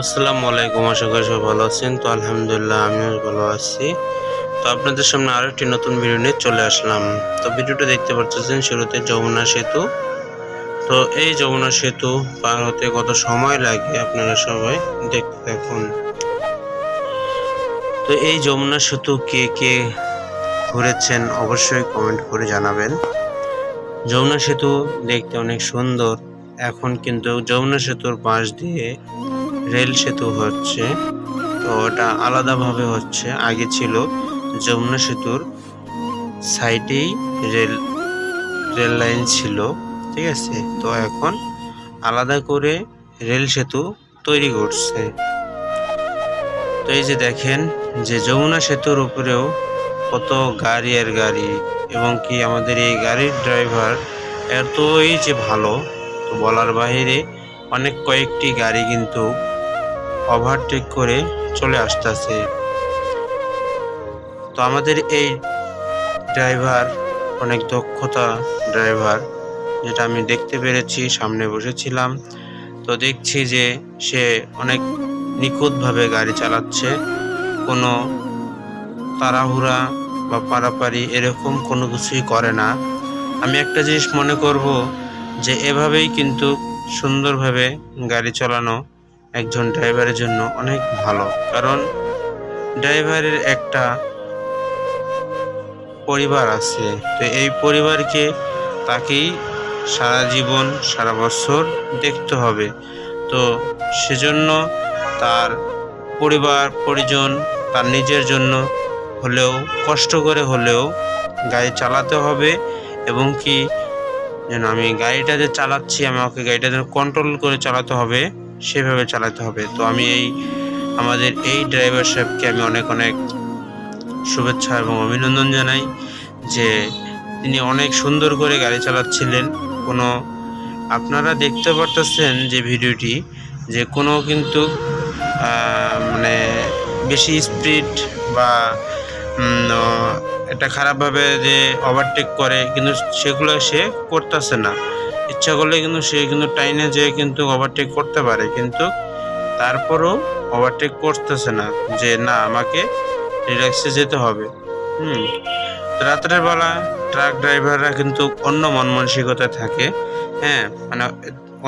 আসসালামু আলাইকুম, আশা করি সবাই ভালো আছেন। তো আলহামদুলিল্লাহ, আমিও ভালো আছি। তো আপনাদের সামনে আরও একটি নতুন ভিডিও নিয়ে চলে আসলাম। তো ভিডিওটা দেখতে পাচ্ছেন শুরুতে যমুনা সেতু। তো এই যমুনা সেতু পার হতে কত সময় লাগে আপনারা সবাই দেখতে থাকুন। তো এই যমুনা সেতু কে কে ঘুরেছেন অবশ্যই কমেন্ট করে জানাবেন। যমুনা সেতু দেখতে অনেক সুন্দর। এখন কিন্তু যমুনা সেতুর পাশ দিয়ে রেল সেতু হচ্ছে। তো ওটা আলাদাভাবে হচ্ছে। আগে ছিল যমুনা সেতুর সাইডেই রেল রেল লাইন ছিল, ঠিক আছে? তো এখন আলাদা করে রেল সেতু তৈরি করছে। তো এই যে দেখেন যে যমুনা সেতুর উপরেও কত গাড়ি আর গাড়ি, এবং কি আমাদের এই গাড়ির ড্রাইভার এতই যে ভালো, তো বলার বাইরে অনেক কয়েকটি গাড়ি কিন্তু ওভারটেক করে চলে আসতেছে। তো আমাদের এই ড্রাইভার অনেক দক্ষতা ড্রাইভার যেটা আমি দেখতে পেরেছি, সামনে বসেছিলাম। তো দেখছি যে সে অনেক নিখুঁতভাবে গাড়ি চালাচ্ছে। কোনো তাড়াহুড়া বা পারাপারি এরকম কোনো কিছুই করে না। আমি একটা জিনিস মনে করব যে এভাবেই কিন্তু সুন্দরভাবে গাড়ি চালানো একজন ড্রাইভারের জন্য অনেক ভালো। কারণ ড্রাইভারের একটা পরিবার আছে। তো এই পরিবারকে তাকেই সারা জীবন, সারা বছর দেখতে হবে। তো সেজন্য তার পরিবার, পরিজন তার নিজের জন্য হলেও, কষ্ট করে হলেও গাড়ি চালাতে হবে এবং কি যেন আমি গাড়িটা যে চালাচ্ছি আমাকে গাড়িটা যেন কন্ট্রোল করে চালাতে হবে। সেভাবে চালাতে হবে। তো আমি এই আমাদের এই ড্রাইভার সাহেবকে আমি অনেক অনেক শুভেচ্ছা এবং অভিনন্দন জানাই যে তিনি অনেক সুন্দর করে গাড়ি চালাচ্ছিলেন। কোনো আপনারা দেখতে পারতেছেন যে ভিডিওটি যে কোনো কিন্তু মানে বেশি স্পিড বা এটা খারাপভাবে যে ওভারটেক করে, কিন্তু সেগুলো সে করতেছে না। ইচ্ছা করলে কিন্তু সে কিন্তু টাইনে যেয়ে কিন্তু ওভারটেক করতে পারে, কিন্তু তারপরও ওভারটেক করতেছে না, যে না, আমাকে রিল্যাক্সে যেতে হবে। হুম রাত্রের বেলা ট্রাক ড্রাইভাররা কিন্তু অন্য মন মানসিকতা থাকে। হ্যাঁ মানে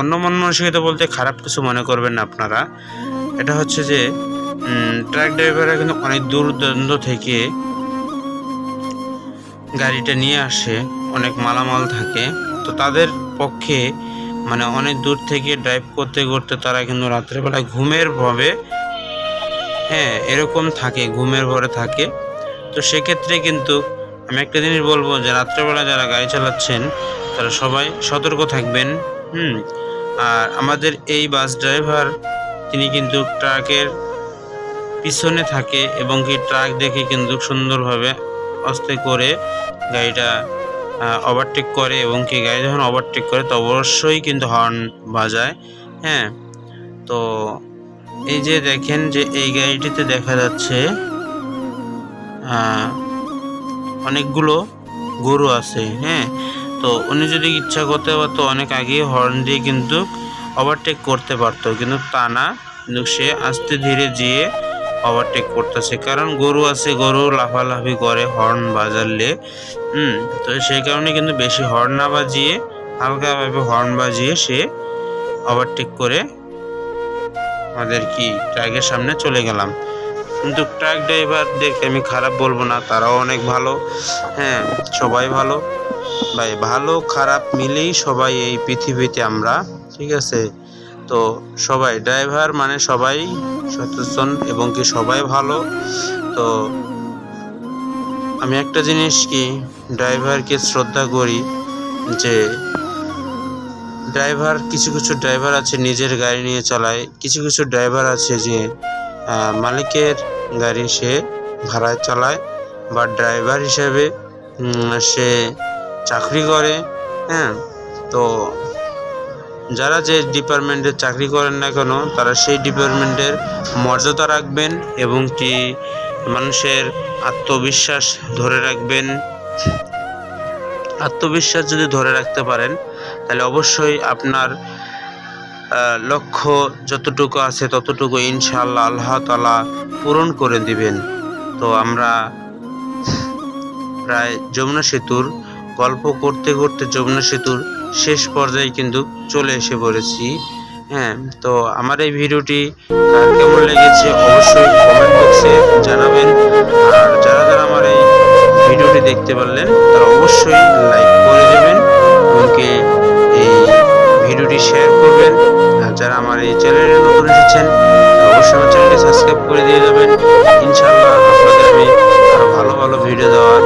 অন্য মন মানসিকতা বলতে খারাপ কিছু মনে করবেন না আপনারা। এটা হচ্ছে যে ট্রাক ড্রাইভাররা কিন্তু অনেক দূর থেকে গাড়িটা নিয়ে আসে, অনেক মালামাল থাকে। তো তাদের পক্ষে মানে অনেক দূর থেকে ড্রাইভ করতে করতে তারা কিন্তু রাত্রেবেলা ঘুমের ভাবে। হ্যাঁ এরকম থাকে, ঘুমের ভরে থাকে। তো সেক্ষেত্রে কিন্তু আমি একটা জিনিস বলব যে রাত্রেবেলা যারা গাড়ি চালাচ্ছেন, তারা সবাই সতর্ক থাকবেন, হুম। আর আমাদের এই বাস ড্রাইভার তিনি কিন্তু ট্রাকের পিছনে থাকে এবং কি ট্রাক দেখে কিন্তু সুন্দরভাবে আস্তে করে গাড়িটা ওভারটেক করে এবং কি গাড়ি যখন ওভারটেক করে, তো অবশ্যই কিন্তু হর্ন বাজায় হ্যাঁ? তো এই যে দেখেন যে এই গাড়িটিতে দেখা যাচ্ছে অনেকগুলো গরু আছে হ্যাঁ? তো উনি যদি ইচ্ছা করতে পারতো, অনেক আগে হর্ন দিয়ে কিন্তু ওভারটেক করতে পারতো, কিন্তু তা না। কিন্তু সে আস্তে ধীরে যেয়ে ওভারটেক করতেছে। কারণ গরু আছে, গরু লাফালাফি করে হর্ন বাজালে, হুম, তো সেই কারণে কিন্তু বেশি হর্ন না বাজিয়ে, হালকাভাবে হর্ন বাজিয়ে সে ওভারটেক করে আমাদের কি ট্রাকের সামনে চলে গেলাম। কিন্তু ট্রাক ড্রাইভারদেরকে আমি খারাপ বলব না, তারাও অনেক ভালো হ্যাঁ সবাই ভালো। ভাই, ভালো, খারাপ মিলেই সবাই এই পৃথিবীতে আমরা, ঠিক আছে? তো সবাই ড্রাইভার মানে সবাই সচেতন এবং কি সবাই ভালো। তো আমি একটা জিনিস কি ড্রাইভারকে শ্রদ্ধা করি যে ড্রাইভার কিছু কিছু ড্রাইভার আছে নিজের গাড়ি নিয়ে চালায়, কিছু কিছু ড্রাইভার আছে যে মালিকের গাড়ি সে ভাড়ায় চালায় বা ড্রাইভার হিসেবে সে চাকরি করে হ্যাঁ? তো যারা যে ডিপার্টমেন্টে চাকরি করেন না কেন, তারা সেই ডিপার্টমেন্টের মর্যাদা রাখবেন এবং কি মানুষের আত্মবিশ্বাস ধরে রাখবেন। আত্মবিশ্বাস যদি ধরে রাখতে পারেন, তাহলে অবশ্যই আপনার লক্ষ্য যতটুকু আছে ততটুকু ইনশাআল্লাহ আল্লাহ তালা পূরণ করে দিবেন। তো আমরা প্রায় যমুনা সেতুর গল্প করতে করতে যমুনা সেতুর শেষ পর্যায়ে কিন্তু চলে এসে পড়েছি। হ্যাঁ তো আমার এই ভিডিওটি কার কেমন লেগেছে অবশ্যই কমেন্ট বক্সে জানাবেন। আর যারা যারা আমার এই ভিডিওটি দেখতে পারলেন, তারা অবশ্যই লাইক করে দেবেন এবং কি এই ভিডিওটি শেয়ার করবেন। আর যারা আমার এই চ্যানেলে নতুন এসেছেন অবশ্যই আমার চ্যানেলটি সাবস্ক্রাইব করে দিয়ে যাবেন। ইনশাআল্লাহ আপনাদের আমি আরও ভালো ভালো ভিডিও দেওয়ার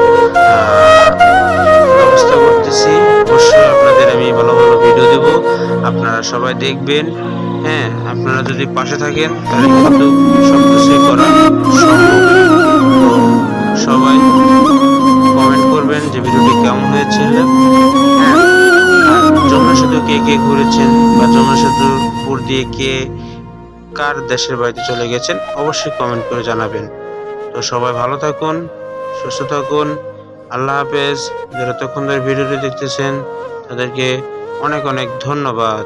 আপনারা সবাই দেখবেন। হ্যাঁ আপনারা যদি পাশে থাকেন, তাহলে কিন্তু সব কিছুই করা সবাই কমেন্ট করবেন যে ভিডিওটি কেমন হয়েছিল হ্যাঁ যমুনা কে কে ঘুরেছেন বা যমুনা উপর দিয়ে কে কার দেশের বাড়িতে চলে গেছেন, অবশ্যই কমেন্ট করে জানাবেন। তো সবাই ভালো থাকুন, সুস্থ থাকুন। আল্লাহ হাফেজ। যারা তখন ধরে ভিডিওটি দেখতেছেন, তাদেরকে অনেক অনেক ধন্যবাদ।